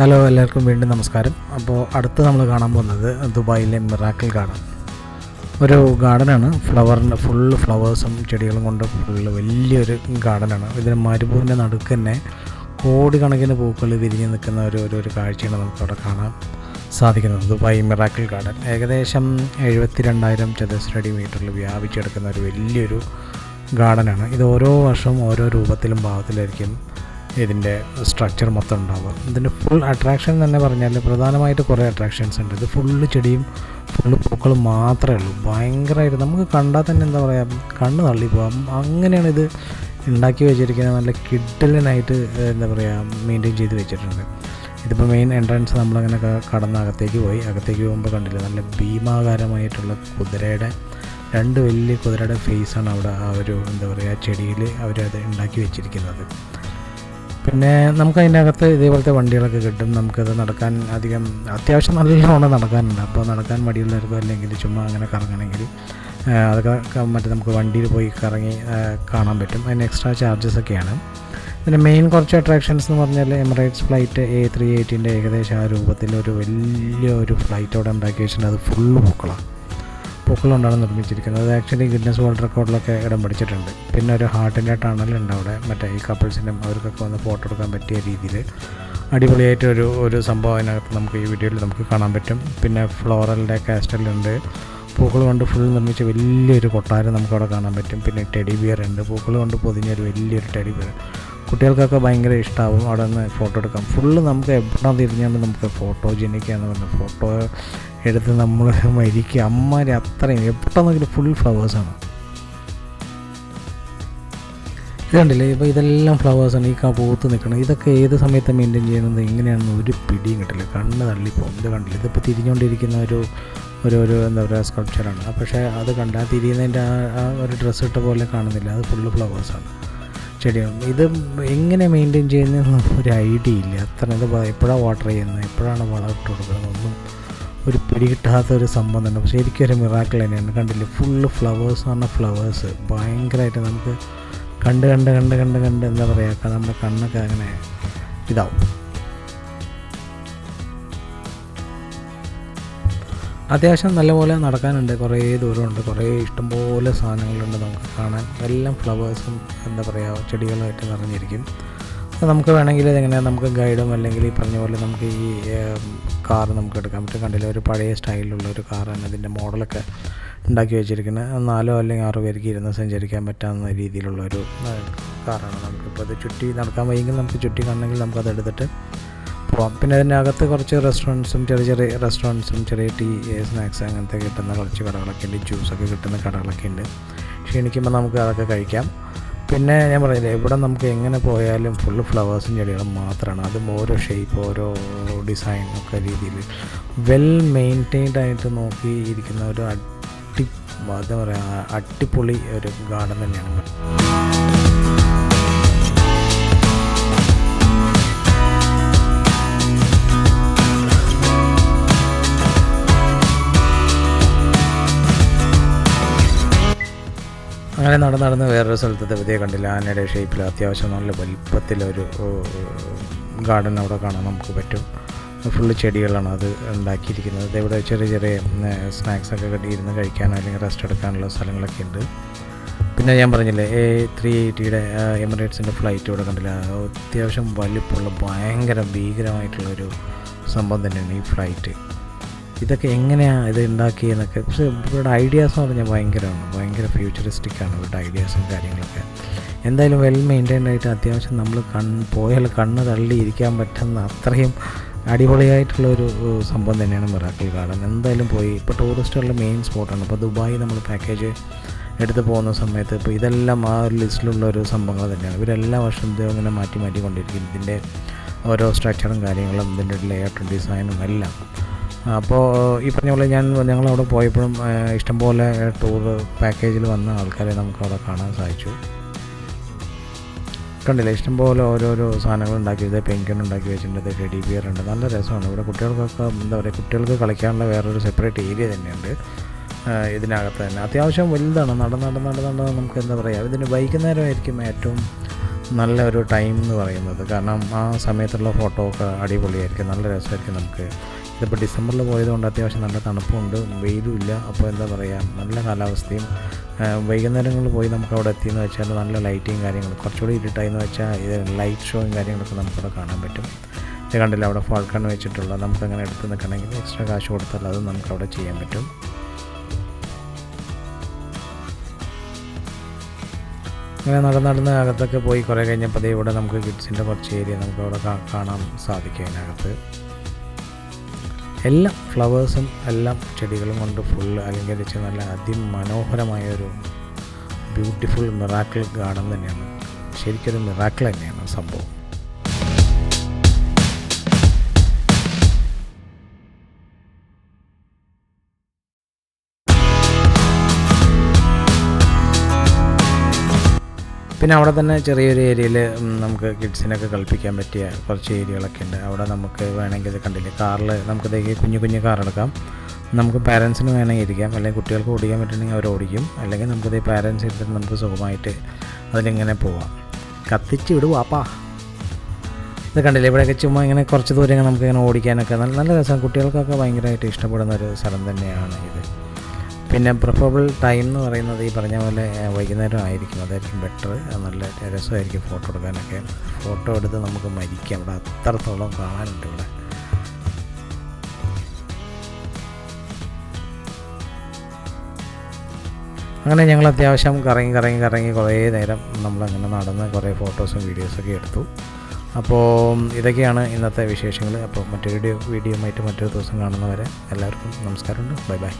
Hello എല്ലാവർക്കും വീണ്ടും നമസ്കാരം. അപ്പോൾ അടുത്ത് നമ്മൾ കാണാൻ പോകുന്നത് ദുബായിലെ മിറാക്കിൾ ഗാർഡൻ. ഒരു ഗാർഡനാണ്. ഫ്ലവറിന്റെ ഫുള്ള് ഫ്ലവേഴ്സും ചെടികളും കൊണ്ട് ഫുള്ള് വലിയൊരു ഗാർഡനാണ്. ഇതിന് മരുഭൂമിന്റെ നടുക്ക് തന്നെ കോടിക്കണക്കിന് പൂക്കൾ വിരിഞ്ഞ് നിൽക്കുന്ന ഒരു ഒരു കാഴ്ചയാണ് നമുക്കവിടെ കാണാൻ സാധിക്കുന്നത്. Dubai miracle garden. ഏകദേശം എഴുപത്തി രണ്ടായിരം ചതുരശ്രടി മീറ്ററിൽ വ്യാപിച്ചെടുക്കുന്ന ഒരു വലിയൊരു ഗാർഡനാണ്. ഇത് ഓരോ വർഷവും ഓരോ രൂപത്തിലും ഭാവത്തിലായിരിക്കും ഇതിന്റെ സ്ട്രക്ചർ മൊത്തം ഉണ്ടാവുക. ഇതിന്റെ ഫുൾ അട്രാക്ഷൻ തന്നെ പറഞ്ഞാൽ പ്രധാനമായിട്ട് കുറേ അട്രാക്ഷൻസ് ഉണ്ട്. ഇത് ഫുള്ള് ചെടിയും ഫുള്ള് പൂക്കളും മാത്രമേ ഉള്ളൂ. ഭയങ്കരമായിട്ട് നമുക്ക് കണ്ടാൽ തന്നെ എന്താ പറയുക കണ്ണ് തള്ളിപ്പോകാം അങ്ങനെയാണ് ഇത് ഉണ്ടാക്കി വെച്ചിരിക്കുന്നത്. നല്ല കിഡലിനായിട്ട് എന്താ പറയുക മെയിന്റെയിൻ ചെയ്ത് വെച്ചിട്ടുണ്ട്. ഇതിപ്പോൾ മെയിൻ എൻട്രൻസ് നമ്മളങ്ങനെ കടന്ന് അകത്തേക്ക് പോയി. അകത്തേക്ക് പോകുമ്പോൾ കണ്ടില്ല നല്ല ഭീമാകാരമായിട്ടുള്ള കുതിരയുടെ രണ്ട് വലിയ കുതിരയുടെ ഫേസാണ് അവിടെ ആ ഒരു എന്താ പറയുക ചെടിയിൽ അവരത് ഉണ്ടാക്കി വെച്ചിരിക്കുന്നത്. പിന്നെ നമുക്ക് അതിന്റെ അകത്ത് ഇതേപോലത്തെ വണ്ടികളൊക്കെ കിട്ടും. നമുക്കത് നടക്കാൻ അധികം അത്യാവശ്യം നല്ലോണം നടക്കാനുണ്ട്. അപ്പോൾ നടക്കാൻ മടിയുള്ളവർക്കോ അല്ലെങ്കിൽ ചുമ്മാ അങ്ങനെ കറങ്ങണമെങ്കിൽ അതൊക്കെ മറ്റേ നമുക്ക് വണ്ടിയിൽ പോയി കറങ്ങി കാണാൻ പറ്റും. അതിന് എക്സ്ട്രാ ചാർജസ് ഒക്കെയാണ്. പിന്നെ മെയിൻ കുറച്ച് അട്രാക്ഷൻസ് എന്ന് പറഞ്ഞാൽ എമിറേറ്റ്സ് ഫ്ലൈറ്റ് എ ത്രീ എയ്റ്റീന്റെ ഏകദേശം ആ രൂപത്തിൽ ഒരു വലിയ ഒരു ഫ്ലൈറ്റ് അവിടെ ഉണ്ടാക്കി വെച്ചിട്ടുണ്ട് അത് ഫുള്ള് പൂക്കളാണ്. പൂക്കളുകൊണ്ടാണ് നിർമ്മിച്ചിരിക്കുന്നത്. അത് ആക്ച്വലി ഗിന്നസ് വേൾഡ് റെക്കോർഡിലൊക്കെ ഇടം പിടിച്ചിട്ടുണ്ട്. പിന്നെ ഒരു ഹാർട്ടിന്റെ ടണലുണ്ട് അവിടെ. മറ്റേ ഈ കപ്പിൾസിനും അവർക്കൊക്കെ വന്ന് ഫോട്ടോ എടുക്കാൻ പറ്റിയ രീതിയിൽ. അടിപൊളിയായിട്ട് ഒരു സംഭവം അതിനകത്ത് നമുക്ക് ഈ വീഡിയോയിൽ നമുക്ക് കാണാൻ പറ്റും. പിന്നെ ഫ്ലോറലിന്റെ കാസ്റ്റലുണ്ട് പൂക്കൾ കൊണ്ട് ഫുൾ നിർമ്മിച്ച വലിയൊരു കൊട്ടാരം നമുക്കവിടെ കാണാൻ പറ്റും. പിന്നെ ടെഡി ബിയർ ഉണ്ട്. പൂക്കൾ കൊണ്ട് പൊതിഞ്ഞൊരു വലിയൊരു ടെഡി ബിയർ കുട്ടികൾക്കൊക്കെ ഭയങ്കര ഇഷ്ടമാവും അവിടെ നിന്ന് ഫോട്ടോ എടുക്കാം ഫുള്ള് നമുക്ക് എവിടെ തിരിഞ്ഞാലും നമുക്ക് ഫോട്ടോ ജനിക്കാന്ന് പറഞ്ഞ ഫോട്ടോ എടുത്ത് നമ്മൾ മരിക്കുക. അമ്മമാരെ അത്രയും നോക്കിയിട്ട് ഫുൾ ഫ്ലവേഴ്സാണ് ഇതുണ്ടല്ലേ ഇപ്പോൾ ഇതെല്ലാം ഫ്ലവേഴ്സാണ് ഈ പൂത്ത് നിൽക്കണം ഇതൊക്കെ ഏത് സമയത്ത് മെയിന്റെയിൻ ചെയ്യുന്നത്? എങ്ങനെയാണെന്ന് ഒരു പിടിയും കിട്ടില്ല. കണ്ണ് തള്ളിപ്പോകും ഇത് കണ്ടില്ല? ഇതിപ്പോൾ തിരിഞ്ഞുകൊണ്ടിരിക്കുന്ന ഒരു ഒരു ഒരു എന്താ പറയുക സ്കൾപ്ചറാണ് പക്ഷേ അത് കണ്ടാൽ തിരിയുന്നതിന്റെ ആ ഒരു ഡ്രസ്സ് ഇട്ട പോലെ കാണുന്നില്ല. അത് ഫുള്ള് ഫ്ലവേഴ്സാണ് ചെടിയാണ് ഇത് എങ്ങനെ മെയിന്റെയിൻ ചെയ്യുന്നതെന്ന് ഒരു ഐഡിയ ഇല്ല. അത്ര ഇത് എപ്പോഴാണ് വാട്ടർ ചെയ്യുന്നത്? എപ്പോഴാണ് വളം ഇട്ട് കൊടുക്കുന്നത്? ഒന്നും ഒരു പിടി കിട്ടാത്ത ഒരു സംഭവം തന്നെ. പക്ഷേ എനിക്കൊരു മിറാക്കിൾ തന്നെയാണ്. കണ്ടില്ലേ? ഫുള്ള് ഫ്ലവേഴ്സ് എന്ന് പറഞ്ഞാൽ ഫ്ലവേഴ്സ് ഭയങ്കരമായിട്ട് നമുക്ക് കണ്ട് കണ്ട് കണ്ട് കണ്ട് കണ്ട് എന്താ പറയുക നമ്മുടെ കണ്ണൊക്കെ അങ്ങനെ ഇതാവും. അത്യാവശ്യം നല്ലപോലെ നടക്കാനുണ്ട്. കുറേ ദൂരമുണ്ട്. കുറേ ഇഷ്ടംപോലെ സാധനങ്ങളുണ്ട് നമുക്ക് കാണാൻ. എല്ലാം ഫ്ലവേഴ്സും എന്താ പറയുക ചെടികളായിട്ട് നിറഞ്ഞിരിക്കും. നമുക്ക് വേണമെങ്കിൽ ഇതെങ്ങനെ നമുക്ക് ഗൈഡും അല്ലെങ്കിൽ ഈ പറഞ്ഞ പോലെ നമുക്ക് ഈ കാർ നമുക്ക് എടുക്കാൻ പറ്റും. കണ്ടില്ല ഒരു പഴയ സ്റ്റൈലിലുള്ള ഒരു കാറാണ് അതിന്റെ മോഡലൊക്കെ ഉണ്ടാക്കി വെച്ചിരിക്കുന്നത്. നാലോ അല്ലെങ്കിൽ ആറോ പേർക്ക് ഇരുന്ന് സഞ്ചരിക്കാൻ പറ്റാവുന്ന രീതിയിലുള്ള ഒരു കാറാണ് നമുക്കിപ്പോൾ അത് ചുറ്റി നടക്കാൻ വയ്യെങ്കിൽ നമുക്ക് ചുറ്റി കാണണമെങ്കിൽ നമുക്കത് എടുത്തിട്ട് പോവാം. പിന്നെ അതിന്റെ അകത്ത് കുറച്ച് റെസ്റ്റോറന്റ്സും ചെറിയ ചെറിയ റെസ്റ്റോറന്റ്സും ചെറിയ ടീ സ്നാക്സ് അങ്ങനത്തെ കിട്ടുന്ന കുറച്ച് കടകളൊക്കെ ഉണ്ട്. ജ്യൂസൊക്കെ കിട്ടുന്ന കടകളൊക്കെ ഉണ്ട്. ക്ഷീണിക്കുമ്പോൾ നമുക്ക് അതൊക്കെ കഴിക്കാം. പിന്നെ ഞാൻ പറഞ്ഞില്ലേ ഇവിടെ നമുക്ക് എങ്ങനെ പോയാലും ഫുള്ള് ഫ്ലവേഴ്സും ചെടികളും മാത്രമാണ്. അതും ഓരോ ഷേപ്പ് ഓരോ ഡിസൈൻ ഒക്കെ രീതിയിൽ വെൽ മെയിന്റെയിൻഡ് ആയിട്ട് നോക്കി ഇരിക്കുന്ന ഒരു അടി എന്താ പറയുക അടിപൊളി ഒരു ഗാർഡൻ തന്നെയാണ്. അങ്ങനെ നടന്ന് നടന്ന് വേറൊരു സ്ഥലത്തെ പുതിയ കണ്ടില്ല. ആനയുടെ ഷേപ്പിൽ അത്യാവശ്യം നല്ല വലിപ്പത്തിലൊരു ഗാർഡൻ അവിടെ കാണാൻ നമുക്ക് പറ്റും. ഫുള്ള് ചെടികളാണ് അത് ഉണ്ടാക്കിയിരിക്കുന്നത്. അതേപോലെ ചെറിയ ചെറിയ സ്നാക്സൊക്കെ ഒക്കെ കെട്ടി ഇരുന്ന് കഴിക്കാനോ അല്ലെങ്കിൽ റെസ്റ്റ് എടുക്കാനുള്ള സ്ഥലങ്ങളൊക്കെ ഉണ്ട്. പിന്നെ ഞാൻ പറഞ്ഞില്ലേ എ ത്രീ എയ്റ്റിയുടെ എമിറേറ്റ്സിന്റെ ഫ്ലൈറ്റ് ഇവിടെ കണ്ടില്ല. അത്യാവശ്യം വലിപ്പമുള്ള ഭയങ്കര ഭീകരമായിട്ടുള്ളൊരു സംഭവം തന്നെയാണ് ഈ ഫ്ലൈറ്റ്. ഇതൊക്കെ എങ്ങനെയാണ് ഇത് ഉണ്ടാക്കിയെന്നൊക്കെ പക്ഷേ ഇവരുടെ ഐഡിയാസ് എന്ന് പറഞ്ഞാൽ ഭയങ്കരമാണ്. ഭയങ്കര ഫ്യൂച്ചറിസ്റ്റിക് ആണ് ഇവരുടെ ഐഡിയാസും കാര്യങ്ങളൊക്കെ. എന്തായാലും വെൽ മെയിന്റൈൻഡ് ആയിട്ട് അത്യാവശ്യം നമ്മൾ കൺ പോയാൽ കണ്ണ് തള്ളി ഇരിക്കാൻ പറ്റുന്ന അത്രയും അടിപൊളിയായിട്ടുള്ള ഒരു സംഭവം തന്നെയാണ് മിറാക്കിൾ ഗാർഡൻ. എന്തായാലും പോയി. ഇപ്പോൾ ടൂറിസ്റ്റുകളുടെ മെയിൻ സ്പോട്ടാണ് ഇപ്പോൾ ദുബായ് നമ്മൾ പാക്കേജ് എടുത്ത് പോകുന്ന സമയത്ത് ഇപ്പോൾ ഇതെല്ലാം ആ ലിസ്റ്റിലുള്ള ഒരു സംഭവങ്ങൾ തന്നെയാണ്. ഇവരെല്ലാ വർഷവും ഇത് ഇങ്ങനെ മാറ്റി മാറ്റിക്കൊണ്ടിരിക്കും ഇതിന്റെ ഓരോ സ്ട്രക്ചറും കാര്യങ്ങളും ഇതിന്റെ ലേഔട്ടും ഡിസൈനും എല്ലാം. അപ്പോൾ ഈ പറഞ്ഞ പോലെ ഞാൻ ഞങ്ങളവിടെ പോയപ്പോഴും ഇഷ്ടംപോലെ ടൂർ പാക്കേജിൽ വന്ന ആൾക്കാരെ നമുക്ക് അവിടെ കാണാൻ സാധിച്ചു. കണ്ടില്ല ഇഷ്ടംപോലെ ഓരോരോ സാധനങ്ങൾ ഉണ്ടാക്കി. വെച്ചത് പെൻഗൻ ഉണ്ടാക്കി വെച്ചിട്ടുണ്ട് ടെഡി ബിയർ ഉണ്ട്. നല്ല രസമാണ്. ഇവിടെ കുട്ടികൾക്കൊക്കെ എന്താ പറയുക കുട്ടികൾക്ക് കളിക്കാനുള്ള വേറൊരു സെപ്പറേറ്റ് ഏരിയ തന്നെയുണ്ട്. ഇതിനകത്ത് തന്നെ. അത്യാവശ്യം വലുതാണ്. നടന്ന് നടന്ന് നടന്ന് നടന്ന് നമുക്ക് എന്താ പറയുക ഇതിന് വൈകുന്നേരമായിരിക്കും ഏറ്റവും നല്ല ഒരു ടൈം എന്ന് പറയുന്നത്. കാരണം ആ സമയത്തുള്ള ഫോട്ടോ ഒക്കെ അടിപൊളിയായിരിക്കും. നല്ല രസമായിരിക്കും നമുക്ക് ഇതിപ്പോൾ ഡിസംബറിൽ പോയതുകൊണ്ട് അത്യാവശ്യം നല്ല തണുപ്പുണ്ട് വെയിലും ഇല്ല. അപ്പോൾ എന്താ പറയുക നല്ല കാലാവസ്ഥയും വൈകുന്നേരങ്ങളിൽ പോയി നമുക്ക് അവിടെ എത്തിയെന്ന് വെച്ചാൽ നല്ല ലൈറ്റിങ് കാര്യങ്ങൾ കുറച്ചുകൂടി ഇരുട്ടായി എന്ന് വെച്ചാൽ ഇത് ലൈറ്റ് ഷോയും കാര്യങ്ങളൊക്കെ നമുക്കവിടെ കാണാൻ പറ്റും. ഇത് കണ്ടില്ല അവിടെ ഫാൾക്കൺ വെച്ചിട്ടുള്ള നമുക്കങ്ങനെ എടുത്ത് നിൽക്കണമെങ്കിൽ എക്സ്ട്രാ കാശ് കൊടുത്താൽ അത് നമുക്കവിടെ ചെയ്യാൻ പറ്റും. അങ്ങനെ നടന്ന് നടന്ന് അകത്തൊക്കെ പോയി കുറേ കഴിഞ്ഞപ്പോൾ ഇവിടെ നമുക്ക് കിഡ്സിന്റെ കുറച്ച് ഏരിയ നമുക്ക് അവിടെ കാണാൻ സാധിക്കും അതിനകത്ത്. എല്ലാം ഫ്ലവേഴ്സും എല്ലാം ചെടികളും കൊണ്ട് ഫുള്ള് അലങ്കരിച്ച് നല്ല അതിമനോഹരമായ ഒരു ബ്യൂട്ടിഫുൾ മിറാക്കിൾ ഗാർഡൻ തന്നെയാണ് ശരിക്കൊരു മിറാക്കിൾ തന്നെയാണ് സംഭവം. പിന്നെ അവിടെ തന്നെ ചെറിയൊരു ഏരിയയിൽ നമുക്ക് കിഡ്സിനൊക്കെ കളിപ്പിക്കാൻ പറ്റിയ കുറച്ച് ഏരിയകളൊക്കെ ഉണ്ട്. അവിടെ നമുക്ക് വേണമെങ്കിൽ കണ്ടില്ലേ? കാറിൽ നമുക്ക് ഇതേക്ക് കുഞ്ഞു കുഞ്ഞു കാർ എടുക്കാം. നമുക്ക് പാരൻസിന് വേണമെങ്കിൽ ഇരിക്കാം. അല്ലെങ്കിൽ കുട്ടികൾക്ക് ഓടിക്കാൻ പറ്റുന്നെങ്കിൽ അവർ ഓടിക്കും. അല്ലെങ്കിൽ നമുക്കിത് പാരൻസ് ഇട്ടിട്ട് നമുക്ക് സുഖമായിട്ട് അതിലിങ്ങനെ പോവാം. കത്തിച്ച് വിടുവാപ്പാ ഇത് കണ്ടില്ലേ? ഇവിടെയൊക്കെ ചുമ്മാ ഇങ്ങനെ കുറച്ച് ദൂരം നമുക്ക് ഇങ്ങനെ ഓടിക്കാനൊക്കെ നല്ല നല്ല രസം. കുട്ടികൾക്കൊക്കെ ഭയങ്കരമായിട്ട് ഇഷ്ടപ്പെടുന്ന ഒരു സ്ഥലം തന്നെയാണ് ഇത്. പിന്നെ പ്രിഫറബിൾ ടൈം എന്ന് പറയുന്നത് ഈ പറഞ്ഞ പോലെ വൈകുന്നേരം ആയിരിക്കും. അതായിരിക്കും ബെറ്റർ നല്ല രസമായിരിക്കും ഫോട്ടോ എടുക്കാനൊക്കെ. ഫോട്ടോ എടുത്ത് നമുക്ക് മരിക്കാം. ഇവിടെ അത്രത്തോളം കാണാനുണ്ട് ഇവിടെ. അങ്ങനെ ഞങ്ങൾ അത്യാവശ്യം കറങ്ങി കറങ്ങി കറങ്ങി കുറേ നേരം നമ്മളങ്ങനെ നടന്ന് കുറേ ഫോട്ടോസും വീഡിയോസൊക്കെ എടുത്തു. അപ്പോൾ ഇതൊക്കെയാണ് ഇന്നത്തെ വിശേഷങ്ങൾ. അപ്പോൾ മറ്റൊരു വീഡിയോ വീഡിയോ ആയിട്ട് മറ്റൊരു ദിവസം കാണുന്നവരെ എല്ലാവർക്കും നമസ്കാരമുണ്ട്. Bye bye